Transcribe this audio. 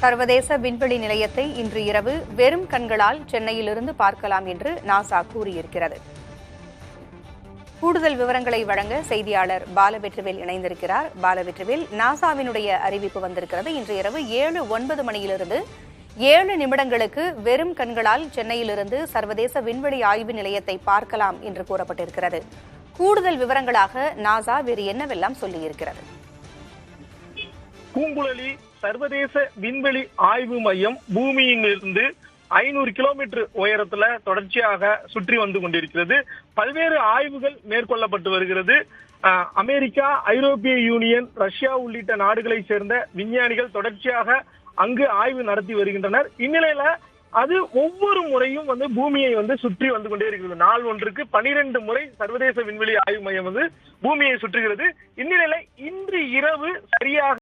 சர்வதேச விண்வெளி நிலையத்தை இன்று இரவு வெறும் கண்களால் சென்னையிலிருந்து பார்க்கலாம் என்று நாசா கூறியிருக்கிறது. கூடுதல் விவரங்களை வழங்க செய்தியாளர் பாலவெற்றிவேல் இணைந்திருக்கிறார். பாலவெற்றிவேல் நாசாவினுடைய அறிவிப்பு வந்திருக்கிறது. இன்று இரவு ஏழு ஒன்பது மணியிலிருந்து ஏழு நிமிடங்களுக்கு வெறும் கண்களால் சென்னையிலிருந்து சர்வதேச விண்வெளி ஆய்வு நிலையத்தை பார்க்கலாம் என்று கூறப்பட்டிருக்கிறது. கூடுதல் விவரங்களாக நாசா வேறு என்னவெல்லாம் சொல்லியிருக்கிறது? பூங்குழலி சர்வதேச விண்வெளி ஆய்வு மையம் பூமியிலிருந்து ஐநூறு கிலோமீட்டர் உயரத்துல தொடர்ச்சியாக சுற்றி வந்து கொண்டிருக்கிறது. பல்வேறு ஆய்வுகள் மேற்கொள்ளப்பட்டு வருகிறது. அமெரிக்கா ஐரோப்பிய யூனியன் ரஷ்யா உள்ளிட்ட நாடுகளை சேர்ந்த விஞ்ஞானிகள் தொடர்ச்சியாக அங்கு ஆய்வு நடத்தி வருகின்றனர். இந்நிலையில அது ஒவ்வொரு முறையும் வந்து பூமியை வந்து சுற்றி வந்து கொண்டே இருக்கிறது நாள் ஒன்றுக்கு பனிரெண்டு முறை சர்வதேச விண்வெளி ஆய்வு மையம் வந்து பூமியை சுற்றுகிறது. இந்நிலையில இன்று இரவு சரியாக